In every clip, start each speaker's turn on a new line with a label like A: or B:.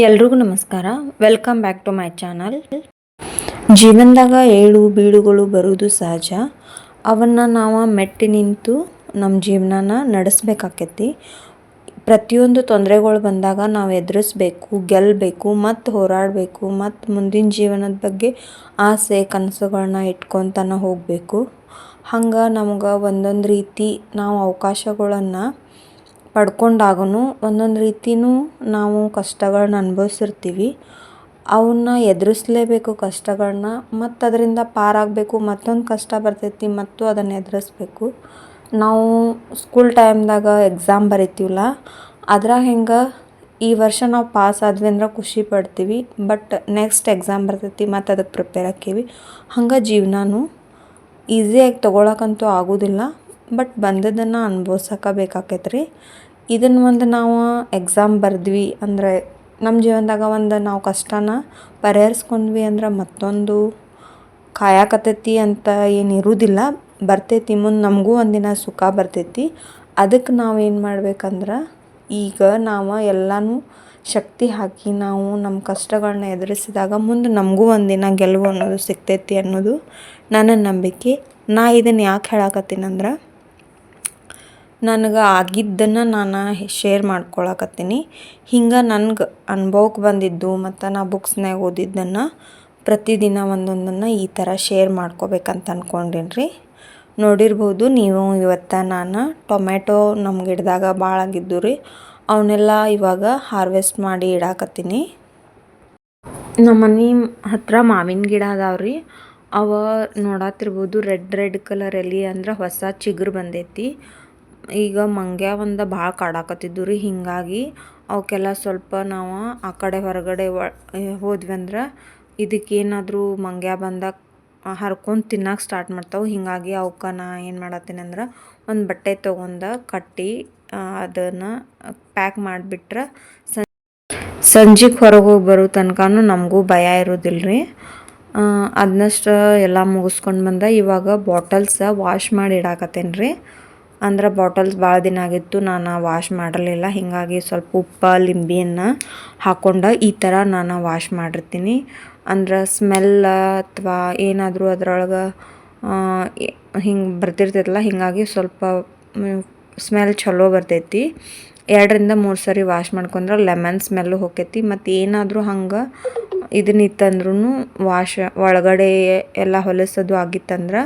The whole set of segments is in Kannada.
A: ಎಲ್ರಿಗೂ ನಮಸ್ಕಾರ. Welcome back to my channel ಜೀವನದಾಗ ಏಳು ಬೀಳುಗಳು ಬರುವುದು ಸಹಜ. ಅವನ್ನ ನಾವು ಮೆಟ್ಟಿ ನಿಂತು ನಮ್ಮ ಜೀವನನ ನಡೆಸ್ಬೇಕಾಕೈತಿ. ಪ್ರತಿಯೊಂದು ತೊಂದರೆಗಳು ಬಂದಾಗ ನಾವು ಎದುರಿಸ್ಬೇಕು ಗೆಲ್ಲಬೇಕು ಮತ್ತು ಹೋರಾಡಬೇಕು, ಮತ್ತು ಮುಂದಿನ ಜೀವನದ ಬಗ್ಗೆ ಆಸೆ ಕನಸುಗಳನ್ನ ಇಟ್ಕೊತನ ಹೋಗಬೇಕು. ಹಂಗೆ ನಮ್ಗೆ ಒಂದೊಂದು ರೀತಿ ನಾವು ಅವಕಾಶಗಳನ್ನು ಪಡ್ಕೊಂಡಾಗೂ ಒಂದೊಂದು ರೀತಿಯೂ ನಾವು ಕಷ್ಟಗಳನ್ನ ಅನುಭವಿಸಿರ್ತೀವಿ. ಅವನ್ನ ಎದುರಿಸ್ಲೇಬೇಕು ಕಷ್ಟಗಳನ್ನ ಮತ್ತು ಅದರಿಂದ ಪಾರಾಗಬೇಕು, ಮತ್ತೊಂದು ಕಷ್ಟ ಬರ್ತೈತಿ ಮತ್ತು ಅದನ್ನು ಎದುರಿಸ್ಬೇಕು. ನಾವು ಸ್ಕೂಲ್ ಟೈಮ್ದಾಗ ಎಕ್ಸಾಮ್ ಬರಿತೀವಲ್ಲ, ಅದ್ರಾಗ ಹೆಂಗೆ ಈ ವರ್ಷ ನಾವು ಪಾಸ್ ಆದ್ವಿ ಅಂದ್ರೆ ಖುಷಿ ಪಡ್ತೀವಿ ಬಟ್ ನೆಕ್ಸ್ಟ್ ಎಕ್ಸಾಮ್ ಬರ್ತೈತಿ ಮತ್ತು ಅದಕ್ಕೆ ಪ್ರಿಪೇರ್ ಆಕ್ಕೀವಿ. ಹಂಗೆ ಜೀವನನೂ ಈಸಿಯಾಗಿ ತೊಗೊಳಕ್ಕಂತೂ ಆಗೋದಿಲ್ಲ ಬಟ್ ಬಂದದ್ದನ್ನು ಅನ್ಭವ್ಸಕ್ಕೆ ಬೇಕಾಕೈತೆ ರೀ ಇದನ್ನು ಒಂದು ನಾವು ಎಕ್ಸಾಮ್ ಬರೆದ್ವಿ ಅಂದರೆ ನಮ್ಮ ಜೀವನದಾಗ ಒಂದು ನಾವು ಕಷ್ಟನ ಪರಿಹರಿಸ್ಕೊಂಡ್ವಿ ಅಂದ್ರೆ ಮತ್ತೊಂದು ಕಾಯಕತ್ತೈತಿ ಅಂತ ಏನು ಇರುವುದಿಲ್ಲ ಬರ್ತೈತಿ ಮುಂದೆ ನಮಗೂ ಒಂದಿನ ಸುಖ ಬರ್ತೈತಿ. ಅದಕ್ಕೆ ನಾವು ಏನು ಮಾಡ್ಬೇಕಂದ್ರೆ ಈಗ ನಾವು ಎಲ್ಲನೂ ಶಕ್ತಿ ಹಾಕಿ ನಾವು ನಮ್ಮ ಕಷ್ಟಗಳನ್ನ ಎದುರಿಸಿದಾಗ ಮುಂದೆ ನಮಗೂ ಒಂದಿನ ಗೆಲುವು ಅನ್ನೋದು ಸಿಗ್ತೈತಿ ಅನ್ನೋದು ನನ್ನ ನಂಬಿಕೆ. ನಾ ಇದನ್ನು ಯಾಕೆ ಹೇಳಕತ್ತೀನಂದ್ರೆ ನನಗೆ ಆಗಿದ್ದನ್ನು ನಾನು ಶೇರ್ ಮಾಡ್ಕೊಳಕತ್ತೀನಿ. ಹಿಂಗೆ ನನ್ಗೆ ಅನುಭವಕ್ಕೆ ಬಂದಿದ್ದು ಮತ್ತು ನಾ ಬುಕ್ಸ್ನಾಗ ಓದಿದ್ದನ್ನು ಪ್ರತಿದಿನ ಒಂದೊಂದನ್ನು ಈ ಥರ ಶೇರ್ ಮಾಡ್ಕೋಬೇಕಂತ ಅಂದ್ಕೊಂಡೀನಿ ರೀ ನೋಡಿರ್ಬೋದು ನೀವು ಇವತ್ತು ನಾನು ಟೊಮೆಟೊ ನಮ್ಮ ಗಿಡದಾಗ ಭಾಳ ಆಗಿದ್ದು ರೀ ಅವನ್ನೆಲ್ಲ ಇವಾಗ ಹಾರ್ವೆಸ್ಟ್ ಮಾಡಿ ಇಡಾಕತ್ತೀನಿ. ನಮ್ಮ ಮನೆ ಹತ್ರ ಮಾವಿನ ಗಿಡ ಅದಾವ್ರಿ ಅವ ನೋಡತ್ತಿರ್ಬೋದು ರೆಡ್ ರೆಡ್ ಕಲರ್ ಎಲೆ ಅಂದ್ರೆ ಹೊಸ ಚಿಗುರು ಬಂದೈತಿ. ಈಗ ಮಂಗ್ಯ ಒಂದು ಭಾಳ ಕಾಡಾಕತ್ತಿದ್ದು ರೀ, ಹೀಗಾಗಿ ಅವಕ್ಕೆಲ್ಲ ಸ್ವಲ್ಪ ನಾವು ಆ ಕಡೆ ಹೊರಗಡೆ ಹೋದ್ವಿ ಅಂದ್ರೆ ಇದಕ್ಕೇನಾದರೂ ಮಂಗ್ಯ ಬಂದಾಗ ಹರ್ಕೊಂಡು ತಿನ್ನಕ್ಕೆ ಸ್ಟಾರ್ಟ್ ಮಾಡ್ತಾವೆ. ಹೀಗಾಗಿ ಅವಕ್ಕೆ ನಾ ಏನು ಮಾಡತ್ತೀನಿ ಅಂದ್ರೆ ಒಂದು ಬಟ್ಟೆ ತೊಗೊಂಡು ಕಟ್ಟಿ ಅದನ್ನು ಪ್ಯಾಕ್ ಮಾಡಿಬಿಟ್ರೆ ಸಂಜೆಗೆ ಹೊರಗೆ ಹೋಗಿ ಬರೋ ತನಕನೂ ನಮಗೂ ಭಯ ಇರೋದಿಲ್ಲ ರೀ ಅದನ್ನಷ್ಟು ಎಲ್ಲ ಮುಗಿಸ್ಕೊಂಡು ಬಂದ. ಇವಾಗ ಬಾಟಲ್ಸ ವಾಶ್ ಮಾಡಿ ಇಡಾಕತ್ತೇನೆ ರೀ ಅಂದ್ರೆ ಬಾಟಲ್ಸ್ ಭಾಳ ದಿನ ಆಗಿತ್ತು, ನಾನು ವಾಶ್ ಮಾಡಿರಲಿಲ್ಲ ಹೀಗಾಗಿ ಸ್ವಲ್ಪ ಉಪ್ಪು ಲಿಂಬೆಯನ್ನು ಹಾಕ್ಕೊಂಡು ಈ ಥರ ನಾನು ವಾಶ್ ಮಾಡಿರ್ತೀನಿ. ಅಂದ್ರೆ ಸ್ಮೆಲ್ ಅಥವಾ ಏನಾದರೂ ಅದರೊಳಗೆ ಹಿಂಗೆ ಬರ್ತಿರ್ತೈತಲ್ಲ, ಹೀಗಾಗಿ ಸ್ವಲ್ಪ ಸ್ಮೆಲ್ ಚಲೋ ಬರ್ತೈತಿ. ಎರಡರಿಂದ ಮೂರು ಸರಿ ವಾಶ್ ಮಾಡ್ಕೊಂಡ್ರೆ ಲೆಮನ್ ಸ್ಮೆಲ್ಲು ಹೋಕೈತಿ. ಮತ್ತು ಏನಾದರೂ ಹಂಗೆ ಇದನ್ನಿತ್ತಂದ್ರೂ ವಾಶ್ ಒಳಗಡೆ ಎಲ್ಲ ಹೊಲಸೋದು ಆಗಿತ್ತಂದ್ರೆ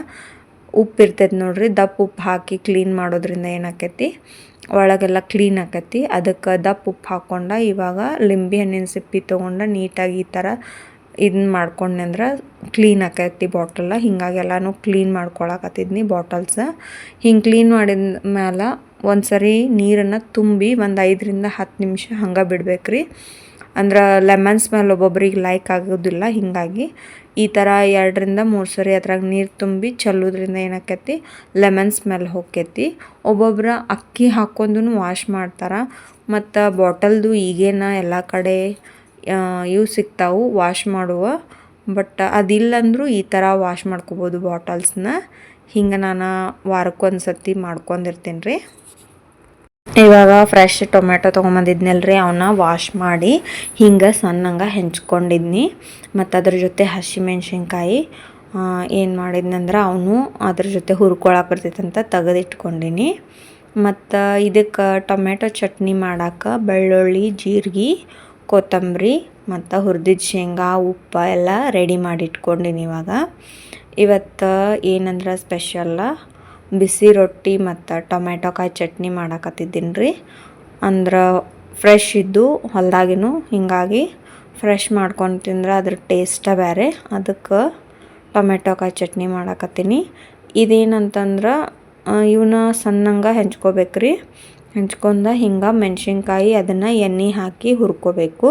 A: ಉಪ್ಪು ಇರ್ತೈತೆ ನೋಡ್ರಿ. ದಪ್ಪ ಉಪ್ಪು ಹಾಕಿ ಕ್ಲೀನ್ ಮಾಡೋದ್ರಿಂದ ಏನಾಕೈತಿ? ಒಳಗೆಲ್ಲ ಕ್ಲೀನ್ ಆಕೈತಿ. ಅದಕ್ಕೆ ದಪ್ಪ ಉಪ್ಪು ಹಾಕ್ಕೊಂಡು ಇವಾಗ ಲಿಂಬೆ ಹಣ್ಣಿನ ಸಿಪ್ಪಿ ತೊಗೊಂಡು ನೀಟಾಗಿ ಈ ಥರ ಇದನ್ನ ಮಾಡ್ಕೊಂಡೆ ಅಂದ್ರೆ ಕ್ಲೀನ್ ಆಕೈತಿ ಬಾಟಲ್ಲ ಹಿಂಗಾಗಿ ಎಲ್ಲನೂ ಕ್ಲೀನ್ ಮಾಡ್ಕೊಳಕತ್ತಿದ್ನಿ ಬಾಟಲ್ಸ್ ಹಿಂಗೆ ಕ್ಲೀನ್ ಮಾಡಿದ ಮೇಲೆ ಒಂದು ಸರಿ ನೀರನ್ನು ತುಂಬಿ ಒಂದು ಐದರಿಂದ ಹತ್ತು ನಿಮಿಷ ಹಂಗೆ ಬಿಡ್ಬೇಕು ರೀ ಅಂದ್ರೆ ಲೆಮನ್ ಸ್ಮೆಲ್ ಒಬ್ಬೊಬ್ರಿಗೆ ಲೈಕ್ ಆಗೋದಿಲ್ಲ. ಹೀಗಾಗಿ ಈ ಥರ ಎರಡರಿಂದ ಮೂರು ಸರಿ ಅದ್ರಾಗ ನೀರು ತುಂಬಿ ಚೆಲ್ಲೋದ್ರಿಂದ ಏನಾಕೈತಿ? ಲೆಮನ್ ಸ್ಮೆಲ್ ಹೋಕ್ಕೈತಿ ಒಬ್ಬೊಬ್ರು ಅಕ್ಕಿ ಹಾಕ್ಕೊಂಡು ವಾಶ್ ಮಾಡ್ತಾರೆ. ಮತ್ತು ಬಾಟಲ್ದು ಈಗೇನ ಎಲ್ಲ ಕಡೆ ಇವು ಸಿಗ್ತಾವೆ ವಾಶ್ ಮಾಡುವ. ಬಟ್ ಅದಿಲ್ಲಂದ್ರೂ ಈ ಥರ ವಾಶ್ ಮಾಡ್ಕೋಬೋದು ಬಾಟಲ್ಸ್ನ. ಹಿಂಗೆ ನಾನು ವಾರಕ್ಕೊಂದು ಸರ್ತಿ ಮಾಡ್ಕೊಂಡಿರ್ತೀನಿ ರೀ ಇವಾಗ ಫ್ರೆಶ್ ಟೊಮೆಟೊ ತೊಗೊಂಬಂದಿದ್ನಲ್ರಿ ಅವನ್ನ ವಾಶ್ ಮಾಡಿ ಹಿಂಗೆ ಸಣ್ಣಂಗೆ ಹೆಂಚ್ಕೊಂಡಿದ್ನಿ. ಮತ್ತು ಅದ್ರ ಜೊತೆ ಹಸಿಮೆಣ್ಸಿನ್ಕಾಯಿ ಏನು ಮಾಡಿದ್ನಂದ್ರೆ ಅವನು ಅದ್ರ ಜೊತೆ ಹುರ್ಕೊಳಕ್ಕೆ ಬರ್ತೈತಂತ ತೆಗೆದಿಟ್ಕೊಂಡಿನಿ. ಮತ್ತು ಇದಕ್ಕೆ ಟೊಮೆಟೊ ಚಟ್ನಿ ಮಾಡಕ್ಕೆ ಬೆಳ್ಳುಳ್ಳಿ, ಜೀರಿಗೆ, ಕೊತ್ತಂಬರಿ, ಮತ್ತು ಹುರಿದಿದ್ದ ಶೇಂಗಾ, ಉಪ್ಪು ಎಲ್ಲ ರೆಡಿ ಮಾಡಿ ಇಟ್ಕೊಂಡಿನಿ ಇವಾಗ. ಇವತ್ತು ಏನಂದ್ರೆ ಸ್ಪೆಷಲ್ಲ ಬಿಸಿ ರೊಟ್ಟಿ ಮತ್ತು ಟೊಮ್ಯಾಟೊ ಕಾಯಿ ಚಟ್ನಿ ಮಾಡಕತ್ತಿದ್ದೀನಿ ರೀ. ಅಂದ್ರೆ ಫ್ರೆಶ್ ಇದ್ದು ಹೊಲ್ದಾಗಿನೂ ಹೀಗಾಗಿ ಫ್ರೆಶ್ ಮಾಡ್ಕೊಂಡು ತಿಂದ್ರೆ ಅದ್ರ ಟೇಸ್ಟ ಬೇರೆ ಅದಕ್ಕೆ ಟೊಮೆಟೊ ಕಾಯಿ ಚಟ್ನಿ ಮಾಡಕತ್ತೀನಿ. ಇದೇನಂತಂದ್ರೆ ಇವನ್ನ ಸಣ್ಣಂಗೆ ಹೆಂಚ್ಕೋಬೇಕು ರೀ. ಹೆಂಚ್ಕೊಂಡ ಹಿಂಗೆ ಮೆಣಸಿನ್ಕಾಯಿ ಅದನ್ನು ಎಣ್ಣೆ ಹಾಕಿ ಹುರ್ಕೋಬೇಕು.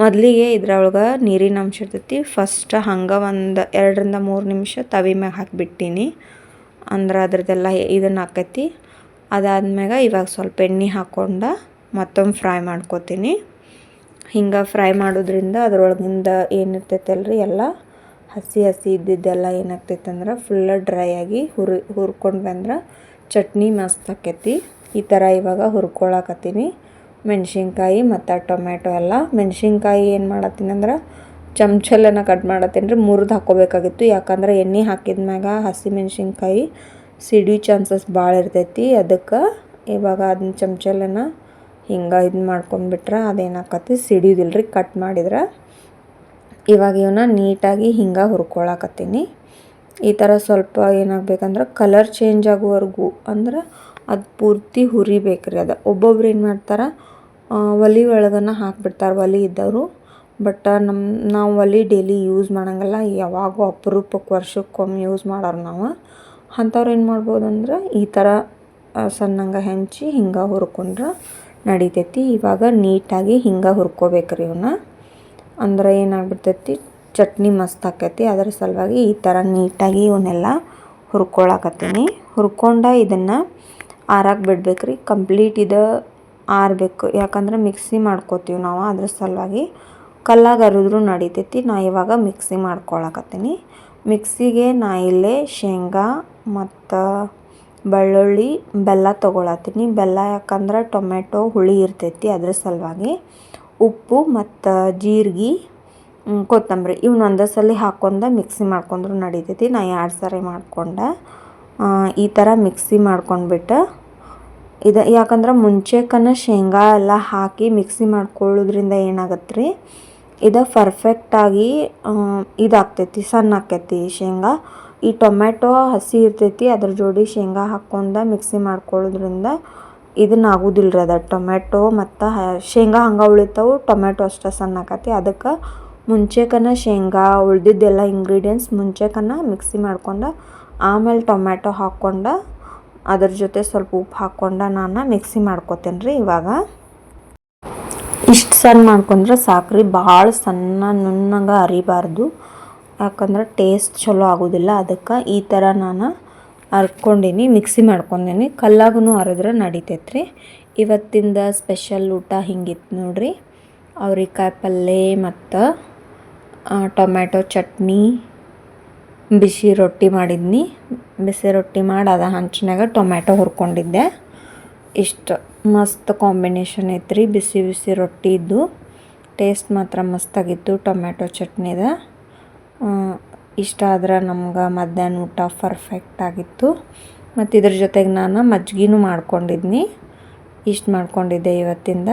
A: ಮೊದಲಿಗೆ ಇದ್ರೊಳಗೆ ನೀರಿನ ಅಂಶ ಇರ್ತೈತಿ. ಫಸ್ಟ್ ಹಂಗೆ ಒಂದು ಎರಡರಿಂದ ಮೂರು ನಿಮಿಷ ತವಿ ಮ್ಯಾಗ ಹಾಕಿಬಿಟ್ಟೀನಿ. ಅಂದ್ರೆ ಅದ್ರದ್ದೆಲ್ಲ ಇದನ್ನು ಆಕೈತಿ ಅದಾದ್ಮ್ಯಾಗ ಇವಾಗ ಸ್ವಲ್ಪ ಎಣ್ಣೆ ಹಾಕ್ಕೊಂಡು ಮತ್ತೊಮ್ಮೆ ಫ್ರೈ ಮಾಡ್ಕೋತೀನಿ. ಹಿಂಗೆ ಫ್ರೈ ಮಾಡೋದ್ರಿಂದ ಅದ್ರೊಳಗಿಂದ ಏನಿರ್ತೈತಲ್ರಿ, ಎಲ್ಲ ಹಸಿ ಹಸಿ ಇದ್ದಿದ್ದೆಲ್ಲ ಏನಾಗ್ತೈತೆ ಅಂದ್ರೆ ಫುಲ್ಲ ಡ್ರೈ ಆಗಿ ಹುರಿ, ಹುರ್ಕೊಂಡು ಬಂದ್ರೆ ಚಟ್ನಿ ಮಸ್ತ್ ಆಕೈತಿ. ಈ ಥರ ಇವಾಗ ಹುರ್ಕೊಳಕತ್ತೀನಿ. ಮೆಣಸಿನ್ಕಾಯಿ ಮತ್ತು ಟೊಮೆಟೊ ಎಲ್ಲ. ಮೆಣಸಿನ್ಕಾಯಿ ಏನು ಮಾಡತ್ತೀನಿ ಅಂದ್ರೆ ಚಮಚಲ್ಲನ ಕಟ್ ಮಾಡತ್ತೇನ್ರಿ. ರೀ ಮುರಿದು ಯಾಕಂದ್ರೆ ಎಣ್ಣೆ ಹಾಕಿದ ಮ್ಯಾಗ ಹಸಿ ಮೆಣಸಿನ್ಕಾಯಿ ಸಿಡಿ ಚಾನ್ಸಸ್ ಭಾಳ ಇರ್ತೈತಿ. ಅದಕ್ಕೆ ಇವಾಗ ಅದನ್ನ ಚಮಚಲ್ಲನ ಹಿಂಗೆ ಇದು ಮಾಡ್ಕೊಂಡ್ಬಿಟ್ರೆ ಅದೇನಾಕತಿ ಸಿಡಿಯೋದಿಲ್ಲ ರೀ ಕಟ್ ಮಾಡಿದ್ರೆ. ಇವಾಗ ಇವನ್ನ ನೀಟಾಗಿ ಹಿಂಗೆ ಹುರ್ಕೊಳಕತ್ತೀನಿ. ಈ ಥರ ಸ್ವಲ್ಪ ಏನಾಗಬೇಕಂದ್ರೆ ಕಲರ್ ಚೇಂಜ್ ಆಗುವವರೆಗೂ ಅಂದ್ರೆ ಅದು ಪೂರ್ತಿ ಹುರಿಬೇಕ್ರಿ ಅದು. ಒಬ್ಬೊಬ್ರು ಏನು ಮಾಡ್ತಾರೆ ಒಲೆ ಒಳಗನ ಹಾಕ್ಬಿಡ್ತಾರೆ. ಒಲೆ ಇದ್ದವರು. ಬಟ್ ನಮ್ಮ ನಾವು ಒಲೆ ಡೈಲಿ ಯೂಸ್ ಮಾಡೋಂಗಿಲ್ಲ, ಯಾವಾಗೋ ಅಪರೂಪಕ್ಕೆ ವರ್ಷಕ್ಕೊಮ್ಮೆ ಯೂಸ್ ಮಾಡೋರು ನಾವು. ಅಂಥವ್ರು ಏನು ಮಾಡ್ಬೋದು ಅಂದ್ರೆ ಈ ಥರ ಸಣ್ಣಂಗೆ ಹೆಂಚಿ ಹಿಂಗೆ ಹುರ್ಕೊಂಡ್ರೆ ನಡಿತೈತಿ. ಇವಾಗ ನೀಟಾಗಿ ಹಿಂಗೆ ಹುರ್ಕೋಬೇಕ್ರಿ ಇವನ್ನ ಅಂದ್ರೆ ಏನಾಗ್ಬಿಡ್ತೈತಿ, ಚಟ್ನಿ ಮಸ್ತ್ ಆಕೈತಿ. ಅದರ ಸಲುವಾಗಿ ಈ ಥರ ನೀಟಾಗಿ ಇವನ್ನೆಲ್ಲ ಹುರ್ಕೊಳಕತ್ತೀನಿ. ಹುರ್ಕೊಂಡ ಇದನ್ನು ಆರಕ್ಕೆ ಬಿಡ್ಬೇಕ್ರಿ. ಕಂಪ್ಲೀಟ್ ಇದು ಆರಬೇಕು. ಯಾಕಂದ್ರೆ ಮಿಕ್ಸಿ ಮಾಡ್ಕೋತೀವಿ ನಾವು ಅದ್ರ ಸಲುವಾಗಿ. ಕಲ್ಲಾಗ ಅರಿದ್ರೂ ನಡಿತೈತಿ. ನಾ ಇವಾಗ ಮಿಕ್ಸಿ ಮಾಡ್ಕೊಳಕತ್ತೀನಿ. ಮಿಕ್ಸಿಗೆ ನಾ ಇಲ್ಲೇ ಶೇಂಗಾ ಮತ್ತು ಬೆಳ್ಳುಳ್ಳಿ ಬೆಲ್ಲ ತೊಗೊಳತ್ತೀನಿ. ಬೆಲ್ಲ ಯಾಕಂದ್ರೆ ಟೊಮೆಟೊ ಹುಳಿ ಇರ್ತೈತಿ ಅದ್ರ ಸಲುವಾಗಿ. ಉಪ್ಪು ಮತ್ತು ಜೀರಿಗೆ ಕೊತ್ತಂಬರಿ ಇವ್ನ ಒಂದೇ ಸಲ ಹಾಕೊಂಡ ಮಿಕ್ಸಿ ಮಾಡ್ಕೊಂಡ್ರು ನಡಿತೈತಿ. ನಾ ಎರಡು ಸಾರಿ ಮಾಡ್ಕೊಂಡೆ ಈ ಥರ ಮಿಕ್ಸಿ ಮಾಡ್ಕೊಂಡ್ಬಿಟ್ಟು ಇದು. ಯಾಕಂದ್ರೆ ಮುಂಚೆಕನ ಶೇಂಗಾ ಎಲ್ಲ ಹಾಕಿ ಮಿಕ್ಸಿ ಮಾಡ್ಕೊಳ್ಳೋದ್ರಿಂದ ಏನಾಗತ್ತೆ ರೀ ಇದು ಪರ್ಫೆಕ್ಟಾಗಿ ಇದಾಗ್ತೈತಿ ಸಣ್ಣ ಆಕೈತಿ ಶೇಂಗಾ. ಈ ಟೊಮ್ಯಾಟೊ ಹಸಿ ಇರ್ತೈತಿ, ಅದ್ರ ಜೋಡಿ ಶೇಂಗಾ ಹಾಕ್ಕೊಂಡು ಮಿಕ್ಸಿ ಮಾಡ್ಕೊಳ್ಳೋದ್ರಿಂದ ಇದನ್ನ ಆಗೋದಿಲ್ಲ ರೀ ಅದು. ಟೊಮ್ಯಾಟೊ ಮತ್ತು ಶೇಂಗಾ ಹಂಗೆ ಉಳಿತಾವು, ಟೊಮ್ಯಾಟೊ ಅಷ್ಟೇ ಸಣ್ಣ ಆಕತಿ ಅದಕ್ಕೆ ಮುಂಚೆಕನ ಶೇಂಗಾ ಉಳ್ದಿದ್ದೆಲ್ಲ ಇಂಗ್ರೀಡಿಯೆಂಟ್ಸ್ ಮುಂಚೆಕನ ಮಿಕ್ಸಿ ಮಾಡ್ಕೊಂಡು, ಆಮೇಲೆ ಟೊಮ್ಯಾಟೊ ಹಾಕ್ಕೊಂಡು ಅದ್ರ ಜೊತೆ ಸ್ವಲ್ಪ ಉಪ್ಪು ಹಾಕ್ಕೊಂಡು ನಾನು ಮಿಕ್ಸಿ ಮಾಡ್ಕೊತೇನೆ ರೀ ಇವಾಗ. ಇಷ್ಟು ಸಣ್ಣ ಮಾಡ್ಕೊಂಡ್ರೆ ಸಾಕ್ರಿ ಭಾಳ ಸಣ್ಣ ನುಣ್ಣಗೆ ಅರಿಬಾರ್ದು. ಯಾಕಂದ್ರೆ ಟೇಸ್ಟ್ ಚಲೋ ಆಗೋದಿಲ್ಲ, ಅದಕ್ಕೆ ಈ ಥರ ನಾನು ಹರ್ಕೊಂಡೀನಿ ಮಿಕ್ಸಿ ಮಾಡ್ಕೊಂಡೇನಿ. ಕಲ್ಲಾಗೂ ಅರಿದ್ರೆ ರೀ ಇವತ್ತಿಂದ ಸ್ಪೆಷಲ್ ಊಟ ಹಿಂಗಿತ್ತು ನೋಡ್ರಿ. ಅವ್ರಿಕಾಯಿ ಪಲ್ಯ ಮತ್ತು ಟೊಮ್ಯಾಟೊ ಚಟ್ನಿ. ಬಿಸಿ ರೊಟ್ಟಿ ಮಾಡಿದ್ನಿ. ಬಿಸಿ ರೊಟ್ಟಿ ಮಾಡಿ ಅದ ಹಂಚಿನಾಗ ಟೊಮ್ಯಾಟೊ ಹುರ್ಕೊಂಡಿದ್ದೆ. ಇಷ್ಟು ಮಸ್ತ್ ಕಾಂಬಿನೇಷನ್ ಐತ್ರಿ. ಬಿಸಿ ಬಿಸಿ ರೊಟ್ಟಿ ಇದ್ದು ಟೇಸ್ಟ್ ಮಾತ್ರ ಮಸ್ತಾಗಿತ್ತು ಟೊಮ್ಯಾಟೊ ಚಟ್ನಿದ. ಇಷ್ಟ ಆದ್ರೆ ನಮ್ಗೆ ಮಧ್ಯಾಹ್ನ ಊಟ ಪರ್ಫೆಕ್ಟ್ ಆಗಿತ್ತು. ಮತ್ತು ಇದ್ರ ಜೊತೆಗೆ ನಾನು ಮಜ್ಜಿಗೆನೂ ಮಾಡ್ಕೊಂಡಿದ್ನಿ. ಇಷ್ಟು ಮಾಡ್ಕೊಂಡಿದ್ದೆ ಇವತ್ತಿಂದ.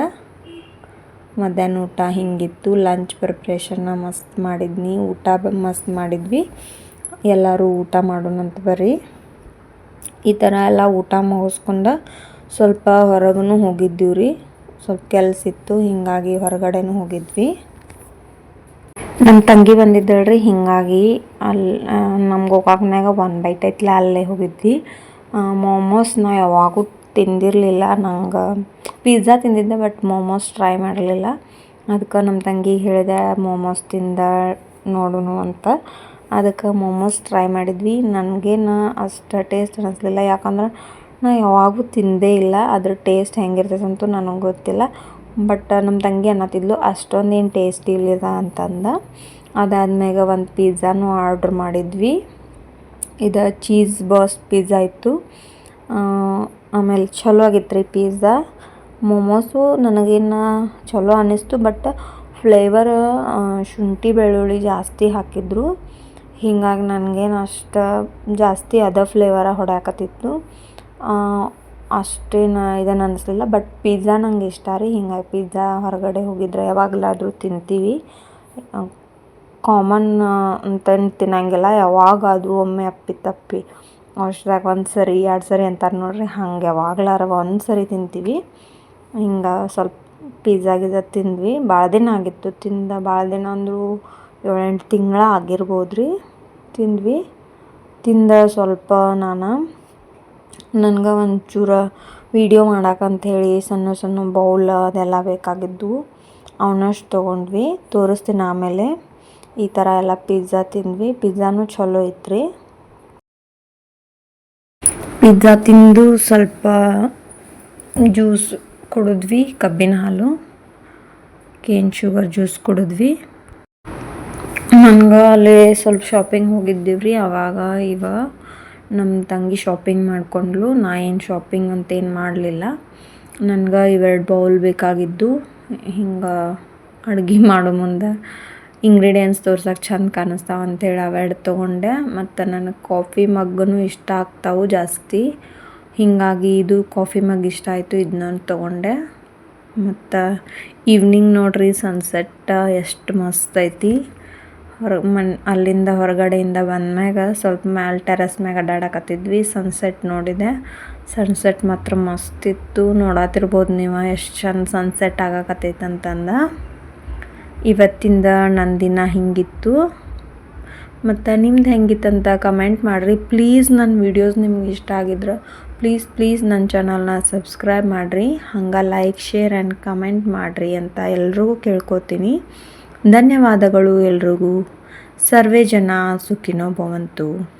A: ಮಧ್ಯಾಹ್ನ ಊಟ ಹಿಂಗಿತ್ತು. ಲಂಚ್ ಪ್ರಿಪ್ರೇಷನ್ನ ಮಸ್ತ್ ಮಾಡಿದ್ನಿ. ಊಟ ಮಸ್ತ್ ಮಾಡಿದ್ವಿ. ಎಲ್ಲರೂ ಊಟ ಮಾಡೋಣಂತ ಬರ್ರಿ. ಈ ಥರ ಎಲ್ಲ ಊಟ ಮುಗಿಸ್ಕೊಂಡು ಸ್ವಲ್ಪ ಹೊರಗೂ ಹೋಗಿದ್ದೀವಿ ರೀ ಸ್ವಲ್ಪ ಕೆಲಸ ಇತ್ತು, ಹೀಗಾಗಿ ಹೊರಗಡೆನೂ ಹೋಗಿದ್ವಿ. ನಮ್ಮ ತಂಗಿ ಬಂದಿದ್ದಳ್ರಿ ಹೀಗಾಗಿ ಅಲ್ಲಿ ನಮ್ಗೆ ಹೋಗಾಕ್ನಾಗ ಒನ್ ಬೈಟ್ ಐತ್ಲ ಅಲ್ಲೇ ಹೋಗಿದ್ವಿ. ಮೋಮೋಸ್ ನಾ ಯಾವಾಗೂ ತಿಂದಿರಲಿಲ್ಲ, ನಂಗೆ ಪಿಜ್ಜಾ ತಿಂದಿದ್ದೆ ಬಟ್ ಮೋಮೋಸ್ ಟ್ರೈ ಮಾಡಲಿಲ್ಲ. ಅದಕ್ಕೆ ನಮ್ಮ ತಂಗಿ ಹೇಳಿದೆ ಮೋಮೋಸ್ ತಿಂದ ನೋಡೋಣ ಅಂತ. ಅದಕ್ಕೆ ಮೋಮೋಸ್ ಟ್ರೈ ಮಾಡಿದ್ವಿ. ನನಗೇನು ಅಷ್ಟು ಟೇಸ್ಟ್ ಅನ್ನಿಸ್ಲಿಲ್ಲ ಯಾಕಂದ್ರೆ ನಾ ಯಾವಾಗೂ ತಿಂದೇ ಇಲ್ಲ. ಅದ್ರ ಟೇಸ್ಟ್ ಹೆಂಗಿರ್ತದಂತೂ ನನಗೆ ಗೊತ್ತಿಲ್ಲ. ಬಟ್ ನಮ್ಮ ತಂಗಿ ಅನ್ನತ್ತಿದ್ಲು ಅಷ್ಟೊಂದೇನು ಟೇಸ್ಟ್ ಇಲ್ಲಿದ ಅಂತಂದ. ಅದಾದ್ಮ್ಯಾಗ ಒಂದು ಪಿಜ್ಜಾನು ಆರ್ಡ್ರ್ ಮಾಡಿದ್ವಿ. ಇದು ಚೀಸ್ ಬಾಸ್ಟ್ ಪಿಜ್ಜಾ ಇತ್ತು. ಆಮೇಲೆ ಚಲೋ ಆಗಿತ್ತು ರೀ ಪಿಜ್ಜಾ ಮೊಮೋಸು ನನಗೇನು ಚಲೋ ಅನ್ನಿಸ್ತು ಬಟ್ ಫ್ಲೇವರ್ ಶುಂಠಿ ಬೆಳ್ಳುಳ್ಳಿ ಜಾಸ್ತಿ ಹಾಕಿದ್ರು. ಹೀಗಾಗಿ ನನಗೇನು ಅಷ್ಟು ಜಾಸ್ತಿ ಅದ ಫ್ಲೇವರ ಹೊಡ್ಯಾಕತ್ತಿತ್ತು. ಅಷ್ಟೇನು ಇದನ್ನು ಅನ್ನಿಸ್ಲಿಲ್ಲ ಬಟ್ ಪಿಜ್ಜಾ ನಂಗೆ ಇಷ್ಟ ರೀ. ಹಿಂಗಾಗಿ ಪಿಜ್ಜಾ ಹೊರಗಡೆ ಹೋಗಿದ್ರೆ ಯಾವಾಗಲಾದರೂ ತಿಂತೀವಿ. ಕಾಮನ್ ಅಂತ ತಿನ್ನಂಗಿಲ್ಲ, ಯಾವಾಗಾದರೂ ಒಮ್ಮೆ ಅಪ್ಪಿತಪ್ಪಿ ವರ್ಷದಾಗ ಒಂದು ಸರಿ ಎರಡು ಸರಿ ಅಂತಾರೆ ನೋಡ್ರಿ, ಹಂಗೆ ಯಾವಾಗ್ಲಾರ ಒಂದು ಸರಿ ತಿಂತೀವಿ. ಹಿಂಗೆ ಸ್ವಲ್ಪ ಪಿಜ್ಜಾ ಗಿಜ್ಜಾ ತಿಂದ್ವಿ. ಭಾಳ ದಿನ ಆಗಿತ್ತು ತಿಂದ ಭಾಳ ದಿನ ಅಂದರೂ ಏಳೆಂಟು ತಿಂಗಳು ಆಗಿರ್ಬೋದು ರೀ ತಿಂದ್ವಿ. ತಿಂದ ಸ್ವಲ್ಪ ನಾನು ನನ್ಗೆ ಒಂಚೂರು ವೀಡಿಯೋ ಅಂತ ಹೇಳಿ ಸಣ್ಣ ಸಣ್ಣ ಬೌಲ್ ಅದೆಲ್ಲ ಬೇಕಾಗಿದ್ದು ಅವನಷ್ಟು ತೊಗೊಂಡ್ವಿ, ತೋರಿಸ್ತೀನಿ ಆಮೇಲೆ. ಈ ಥರ ಎಲ್ಲ ಪಿಜ್ಜಾ ತಿಂದ್ವಿ. ಪಿಜ್ಜಾನು ಚಲೋ ಇತ್ತು ಪಿಜ್ಜಾ ತಿಂದು ಸ್ವಲ್ಪ ಜ್ಯೂಸ್ ಕುಡಿದ್ವಿ, ಕಬ್ಬಿನ ಹಾಲು. ಕೇನ್ ಶುಗರ್ ಜ್ಯೂಸ್ ಕುಡಿದ್ವಿ. ನನಗೆ ಅಲ್ಲಿ ಸ್ವಲ್ಪ ಶಾಪಿಂಗ್ ಹೋಗಿದ್ದೀವಿ ರೀ ಅವಾಗ ಇವಾಗ ನಮ್ಮ ತಂಗಿ ಶಾಪಿಂಗ್ ಮಾಡಿಕೊಂಡ್ಲು ನಾ ಏನು ಶಾಪಿಂಗ್ ಅಂತ ಏನು ಮಾಡಲಿಲ್ಲ. ನನ್ಗೆ ಇವೆರಡು ಬೌಲ್ ಬೇಕಾಗಿದ್ದು, ಹಿಂಗೆ ಅಡುಗೆ ಮಾಡೋ ಮುಂದೆ. ಇಂಗ್ರೀಡಿಯೆಂಟ್ಸ್ ತೋರ್ಸಕ್ಕೆ ಚಂದ ಕಾಣಿಸ್ತಾವ ಅಂತೇಳಿ ಅವೆರಡು ತೊಗೊಂಡೆ. ಮತ್ತು ನನಗೆ ಕಾಫಿ ಮಗ್ಗು ಇಷ್ಟ ಆಗ್ತಾವು ಜಾಸ್ತಿ. ಹೀಗಾಗಿ ಇದು ಕಾಫಿ ಮಗ್ ಇಷ್ಟ ಆಯಿತು ಇದನ್ನ ತೊಗೊಂಡೆ. ಮತ್ತು ಈವ್ನಿಂಗ್ ನೋಡ್ರಿ ಸನ್ಸೆಟ್ ಎಷ್ಟು ಮಸ್ತ್ ಐತಿ. ಹೊರ ಮನ್ ಅಲ್ಲಿಂದ ಹೊರಗಡೆಯಿಂದ ಬಂದ ಮ್ಯಾಗ ಸ್ವಲ್ಪ ಮ್ಯಾಲೆ ಟೆರೆಸ್ ಮ್ಯಾಗ ಅಡ್ಡಾಡಕತ್ತಿದ್ವಿ. ಸನ್ಸೆಟ್ ನೋಡಿದೆ. ಸನ್ಸೆಟ್ ಮಾತ್ರ ಮಸ್ತ್ ಇತ್ತು. ನೋಡತ್ತಿರ್ಬೋದು ನೀವು ಎಷ್ಟು ಚಂದ ಸನ್ಸೆಟ್ ಆಗಕತ್ತೈತೆ ಅಂತಂದ ಇವತ್ತಿಂದ ನನ್ನ ದಿನ ಹಿಂಗಿತ್ತು. ಮತ್ತು ನಿಮ್ದು ಹೆಂಗಿತ್ತಂತ ಕಮೆಂಟ್ ಮಾಡಿರಿ. ಪ್ಲೀಸ್ ನನ್ನ ವೀಡಿಯೋಸ್ ನಿಮ್ಗೆ ಇಷ್ಟ ಆಗಿದ್ರೆ ಪ್ಲೀಸ್ ಪ್ಲೀಸ್ ನನ್ನ ಚಾನಲ್ನ ಸಬ್ಸ್ಕ್ರೈಬ್ ಮಾಡಿರಿ. ಹಂಗೆ ಲೈಕ್ ಶೇರ್ ಆ್ಯಂಡ್ ಕಮೆಂಟ್ ಮಾಡಿರಿ ಅಂತ ಎಲ್ರಿಗೂ ಕೇಳ್ಕೊತೀನಿ. ಧನ್ಯವಾದಗಳು ಎಲ್ರಿಗೂ. ಸರ್ವೇ ಜನ ಸುಖಿನೋ ಭವಂತು.